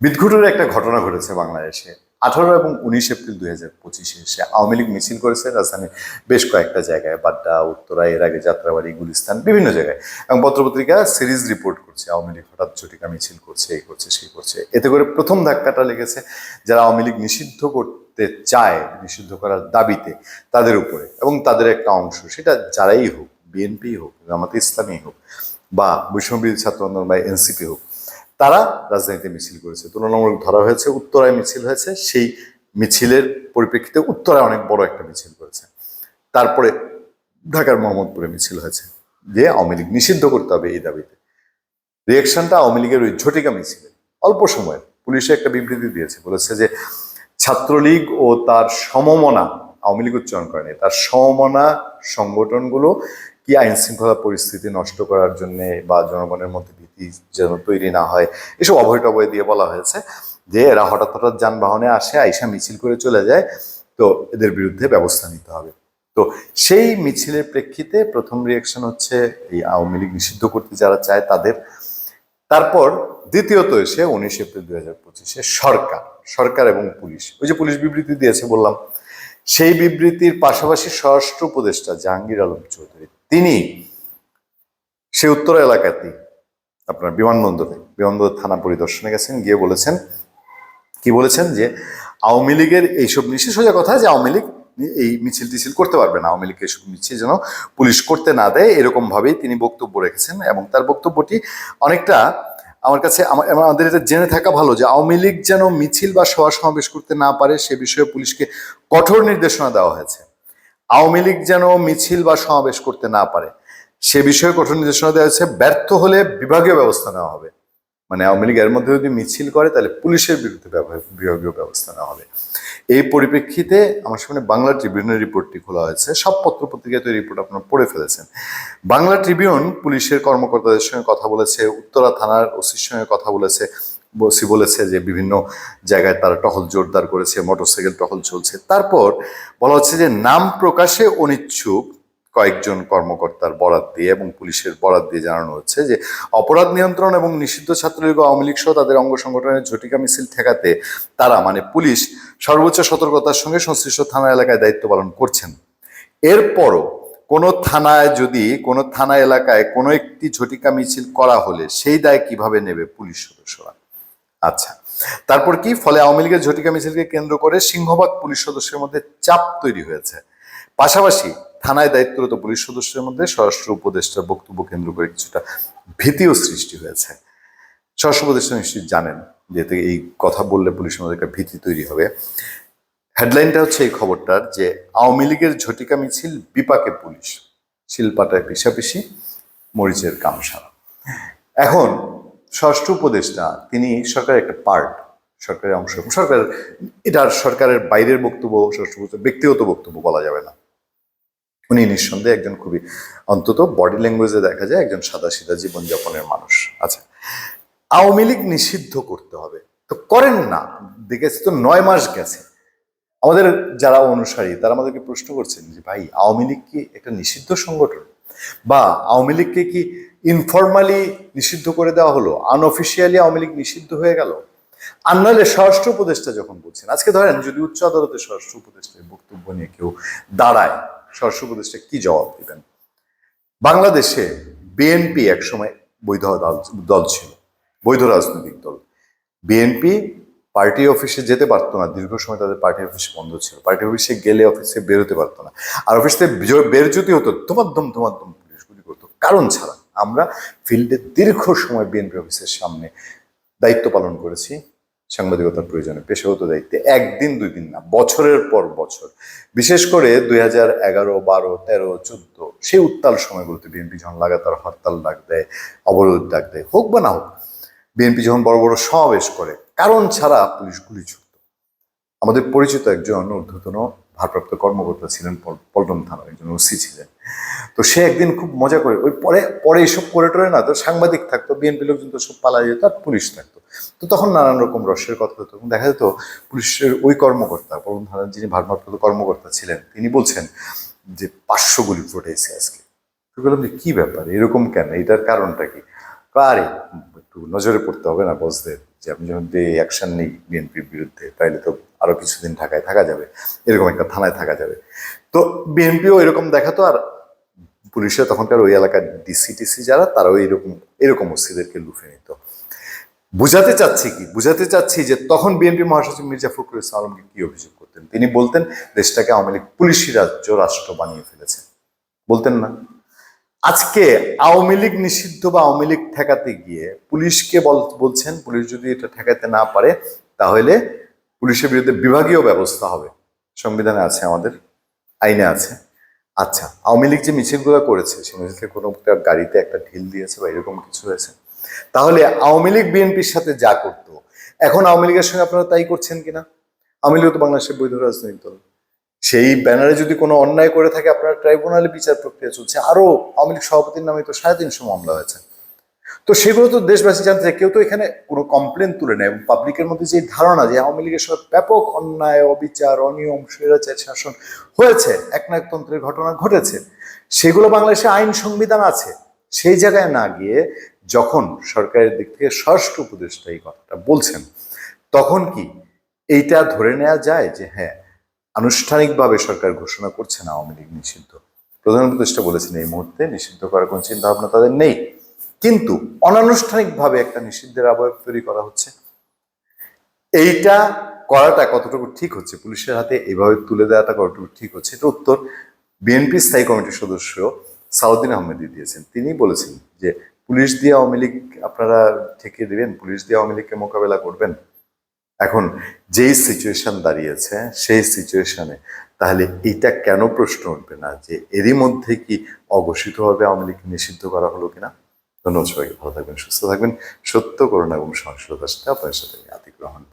বিদঘুটের একটা ঘটনা ঘটেছে বাংলাদেশে। আঠারো এবং উনিশ এপ্রিল দুই হাজার পঁচিশে সে আওয়ামী লীগ মিছিল করেছে, রাজধানীর বেশ কয়েকটা জায়গায়, বাড্ডা, উত্তরা, এর আগে যাত্রাবাড়ি, গুলিস্তান, বিভিন্ন জায়গায়। এবং পত্রপত্রিকা সিরিজ রিপোর্ট করছে, আওয়ামী লীগ হঠাৎ ঝটিকা মিছিল করছে, এই করছে, সেই করছে। এতে করে প্রথম ধাক্কাটা লেগেছে যারা আওয়ামী লীগ নিষিদ্ধ করতে চায়, নিষিদ্ধ করার দাবিতে তাদের উপরে। এবং তাদের একটা অংশ, সেটা যারাই হোক বিএনপি হোক, জামাতে ইসলামী হোক বা বৈষম্যবিরোধী ছাত্র আন্দোলন বা এনসিপি হোক তারা রাজধানীতে মিছিল করেছে। তুলনামূলক ধরা হয়েছে, উত্তরায় মিছিল হয়েছে, সেই মিছিলের পরিপ্রেক্ষিতে উত্তরায় অনেক বড় একটা মিছিল করেছে। তারপরে ঢাকার মোহাম্মদপুরে মিছিল হয়েছে যে আওয়ামী লীগ নিষিদ্ধ করতে হবে এই দাবিতে। রিয়েকশনটা আওয়ামী লীগের ওই ঝটিকা মিছিলে, অল্প সময়ের। পুলিশে একটা বিবৃতি দিয়েছে, বলেছে যে ছাত্রলীগ ও তার সমমনা, আওয়ামী লীগ উচ্চারণ করেনি, তার সমমনা সংগঠনগুলো কি আইন শৃঙ্খলা পরিস্থিতি নষ্ট করার জন্য বা জনগণের মধ্যে ভীতি যেন তৈরি না হয়, এসব অভয় টভয় দিয়ে বলা হয়েছে যে এরা হঠাৎ হঠাৎ যানবাহনে আসে, আইসা মিছিল করে চলে যায়, তো এদের বিরুদ্ধে ব্যবস্থা নিতে হবে। তো সেই মিছিলের প্রেক্ষিতে প্রথম রিয়াকশন হচ্ছে এই আওয়ামী লীগ নিষিদ্ধ করতে যারা চায় তাদের। তারপর দ্বিতীয়ত এসে উনিশ এপ্রিল দুই হাজার পঁচিশে সরকার সরকার এবং পুলিশ। ওই যে পুলিশ বিবৃতি দিয়েছে বললাম, সেই বিবৃতির পাশাপাশি স্বরাষ্ট্র উপদেষ্টা জাহাঙ্গীর আলম চৌধুরী তিনি সে উত্তর এলাকাতেই আপনার বিমানবন্দরে, বিমানবন্দর থানা পরিদর্শনে গেছেন, গিয়ে বলেছেন, কি বলেছেন যে আওয়ামী লীগের এইসব নিষেধ সোজা কথা যে আওয়ামী লীগ এই মিছিল টিছিল করতে পারবে না। আওয়ামী লীগ এসব মিছিল যেন পুলিশ করতে না দেয় এরকম ভাবেই তিনি বক্তব্য রেখেছেন এবং তার বক্তব্যটি অনেকটা আমার কাছে আমা- আমাদের এটা জেনে থাকা ভালো যে আওয়ামী লীগ যেন মিছিল বা সভা সমাবেশ করতে না পারে, সে বিষয়ে পুলিশকে কঠোর নির্দেশনা দেওয়া হয়েছে। আওয়ামী লীগ যেন মিছিল বা সমাবেশ করতে না পারে, সে বিষয়ে কঠোর নির্দেশনা দেওয়া হয়েছে। ব্যর্থ হলে বিভাগীয় ব্যবস্থা নেওয়া হবে। মানে আওয়ামী লীগ এর মধ্যে যদি মিছিল করে, তাহলে পুলিশের বিরুদ্ধে বিভাগীয় ব্যবস্থা নেওয়া হবে। এই পরিপ্রেক্ষিতে আমার সামনে বাংলা ট্রিবিউনের রিপোর্টটি খোলা হয়েছে। সব পত্র পত্রিকায় তো রিপোর্ট আপনারা পড়ে ফেলেছেন। বাংলা ট্রিবিউন পুলিশের কর্মকর্তাদের সঙ্গে কথা বলেছে, উত্তরা থানার ওসির সঙ্গে কথা বলেছে। ওসি বলেছে যে বিভিন্ন জায়গায় তারা টহল জোরদার করেছে, মোটরসাইকেল টহল চলছে। তারপর বলা হচ্ছে যে নাম প্রকাশে অনিচ্ছুক কয়েকজন কর্মকর্তার বরাত দিয়ে এবং পুলিশের বরাত দিয়ে জানানো হচ্ছে যে অপরাধ নিয়ন্ত্রণ এবং নিষিদ্ধ ছাত্রলীগ আওয়ামী লীগ সহ তাদের অঙ্গ সংগঠনের ঝটিকা মিছিল ঠেকাতে তারা মানে পুলিশ সর্বোচ্চ সতর্কতার সঙ্গে সংশ্লিষ্ট থানা এলাকায় দায়িত্ব পালন করছেন। এরপরও কোনো থানায় যদি কোনো থানা এলাকায় কোনো একটি ঝটিকা মিছিল করা হলে সেই দায় কীভাবে নেবে পুলিশ সদস্যরা? আচ্ছা তারপর কি? ফলে আওয়ামী লীগের ঝটিকা মিছিলকে কেন্দ্র করে সিংহবাগ পুলিশ সদস্যের মধ্যে চাপ তৈরি হয়েছে। পাশাপাশি থানায় দায়িত্বরত পুলিশ সদস্যের মধ্যে স্বরাষ্ট্র উপদেষ্টার বক্তব্য কেন্দ্র করে কিছুটা ভীতিও সৃষ্টি হয়েছে। স্বরাষ্ট্র উপদেষ্টা নিশ্চয়ই জানেন যে এই কথা বললে পুলিশের মধ্যে একটা ভীতি তৈরি হবে। হেডলাইনটা হচ্ছে এই খবরটার যে আওয়ামী লীগের ঝটিকা মিছিল বিপাকে পুলিশ, শিলপাটায় পিসাপিসি, মরিচের কামসারা এখন ষষ্ঠ উপদেষ্টা, তিনি সরকারের একটা পার্ট সরকারের অংশ। সরকার এটার সরকারের বাইরের বক্তব্য, ষষ্ঠ ব্যক্তিগত বক্তব্য বলা যাবে না। উনি নিঃসন্দেহে একজন খুবই, অন্তত বডি ল্যাঙ্গুয়েজে দেখা যায় একজন সাদা সিধা জীবনযাপনের মানুষ। আচ্ছা আওয়ামী লীগ নিষিদ্ধ করতে হবে। তো করেন না, দেখেছি তো নয় মাস গেছে। আমাদের যারা অনুসারী, তারা আমাদেরকে প্রশ্ন করছেন যে, ভাই, আওয়ামী লীগ কি একটা নিষিদ্ধ সংগঠন? বা, আওয়ামী লীগকে কি ইনফরমালি নিষিদ্ধ করে দেওয়া হলো আনঅফিসিয়ালি আওয়ামী লীগ নিষিদ্ধ হয়ে গেল। আর নাহলে স্বরাষ্ট্র উপদেষ্টা যখন বলছেন, আজকে ধরেন যদি উচ্চ আদালতে স্বরাষ্ট্র উপদেষ্টার বক্তব্য নিয়ে কেউ দাঁড়ায়, স্বরাষ্ট্র উপদেষ্টা কি জবাব দিবেন? বাংলাদেশে বিএনপি একসময় বৈধ দল ছিল, বৈধ রাজনৈতিক দল। বিএনপি পার্টি অফিসে যেতে পারতো না, দীর্ঘ সময় তাদের পার্টি অফিস বন্ধ ছিল, পার্টি অফিসে গেলে অফিসে বেরোতে পারতো না। আর অফিস থেকে যদি হতো তোমার দম পুলিশ গুলি করতো, কারণ ছাড়া। আমরা ফিল্ডে দীর্ঘ সময় বিএনপি অফিসের সামনে দায়িত্ব পালন করেছি। সাংবাদিকতার প্রয়োজনে পেশাগত দায়িত্বে একদিন, দুই দিন না, বছরের পর বছর। বিশেষ করে দুই হাজার এগারো, বারো, তেরো, চোদ্দ, সেই উত্তাল সময়গুলোতে বিএনপি যখন লাগাতার হরতাল ডাক দেয়, অবরোধ ডাক দেয়, হোক বা না হোক বিএনপি যখন বড় বড় সমাবেশ করে, কারণ ছাড়া পুলিশ গুলি ছুটত আমাদের পরিচিত একজন ঊর্ধ্বতন ভারপ্রাপ্ত কর্মকর্তা ছিলেন পল- পল্টন থানার একজন ওসি ছিলেন। তো সে একদিন খুব মজা করে, ওই পরে পরে এইসব করে টরে না, তো সাংবাদিক থাকতো, বিএনপি লোকজন তো সব পালা যেত, আর পুলিশ থাকতো। তো তখন নানান রকম রসের কথা হতো দেখা যেত পুলিশের ওই কর্মকর্তা, পল্টন থানার যিনি ভারপ্রাপ্ত কর্মকর্তা ছিলেন, তিনি বলছেন যে পাঁচশো গুলি ফুটেছে আজকে। তো বললাম যে, কী ব্যাপার? এরকম কেন? এটার কারণটা কি? আরে, একটু নজরে পড়তে হবে না বসদের যে আমি যদি অ্যাকশন নিই বিএনপির বিরুদ্ধে, তাইলে তো আরও কিছুদিন ঢাকায় থাকা যাবে। এরকম একটা থানায় থাকা যাবে। তো বিএনপিও এরকম দেখাতো আর পুলিশের তখনকার ওই এলাকার ডিসিটিসি যারা, তারাও এরকম এরকম ওসিদেরকে লুফে নিত। বুঝাতে চাচ্ছি কি? বুঝাতে চাচ্ছি যে তখন বিএনপি মহাসচিব মির্জা ফখরুল ইসলাম আলমকে কি অভিযোগ করতেন? তিনি বলতেন, দেশটাকে আওয়ামী লীগ পুলিশি রাজ্য, রাষ্ট্র বানিয়ে ফেলেছে। বলতেন না। আজকে আওয়ামী লীগ নিষিদ্ধ বা আওয়ামী লীগ ঠেকাতে গিয়ে পুলিশকে বল- বলছেন, পুলিশ যদি এটা ঠেকাতে না পারে, তাহলে পুলিশের বিরুদ্ধে বিভাগীয় ব্যবস্থা হবে। সংবিধানে আছে, আমাদের আইনে আছে। আচ্ছা আওয়ামী লীগ যে মিছিলগুলো করেছে সে মিছিলে কোনো একটা গাড়িতে একটা ঢিল দিয়েছে বা এরকম কিছু হয়েছে। তাহলে আওয়ামী লীগ বিএনপির সাথে যা করতো, এখন আওয়ামী লীগের সঙ্গে আপনারা তাই করছেন কিনা? আওয়ামী লীগ তো বাংলাদেশের বৈধ রাজনৈতিক দল। সেই ব্যানারে যদি কোনো অন্যায় করে থাকে, আপনার ট্রাইব্যুনালে বিচার প্রক্রিয়া চলছে। আরও আওয়ামী লীগ সভাপতির নামে তো সাড়ে তিনশো মামলা হয়েছে। তো সেগুলো তো দেশবাসী জানতে চায়। কেউ তো এখানে কোনো কমপ্লেন তুলে নেয় এবং পাবলিকের মধ্যে যে ধারণা যে আওয়ামী লীগের সঙ্গে ব্যাপক অন্যায়, অবিচার, অনিয়ম, স্বৈরাচার, শাসন হয়েছে, একনায়কতন্ত্রের ঘটনা ঘটেছে, সেগুলো বাংলাদেশে আইন সংবিধান আছে। সেই জায়গায় না গিয়ে যখন সরকারের দিক থেকে স্বরাষ্ট্র উপদেষ্টা এই কথাটা বলছেন, তখন কি এইটা ধরে নেওয়া যায় যে হ্যাঁ আনুষ্ঠানিকভাবে সরকার ঘোষণা করছে না আওয়ামী লীগ নিষিদ্ধ? প্রধান উপদেষ্টা বলেছেন এই মুহূর্তে নিষিদ্ধ করার কোনো চিন্তা ভাবনা তাদের নেই। কিন্তু অনানুষ্ঠানিকভাবে একটা নিষিদ্ধের আবয়ব তৈরি করা হচ্ছে। এইটা করাটা কতটুকু ঠিক হচ্ছে? পুলিশের হাতে এইভাবে তুলে দেওয়াটা কতটুকু ঠিক হচ্ছে? এটা উত্তর বিএনপি স্থায়ী কমিটির সদস্য সাউদ্দিন আহমেদি দিয়েছেন। তিনি বলেছেন যে, পুলিশ দিয়ে আওয়ামী লীগ আপনারা ঠেকিয়ে দিবেন? পুলিশ দিয়ে আওয়ামী লীগকে মোকাবেলা করবেন? এখন যেই সিচুয়েশন দাঁড়িয়েছে, সেই সিচুয়েশনে তাহলে এটা কেন প্রশ্ন উঠবে না? যে, এরই মধ্যে কি অঘোষিতভাবে আওয়ামী লীগ নিষিদ্ধ করা হলো কিনা? ধন্যবাদ সবাইকে, ভালো থাকবেন, সুস্থ থাকবেন। সত্য, করুণা এবং সহনশীলতার সাথে আপনার সাথে আতিক রহমান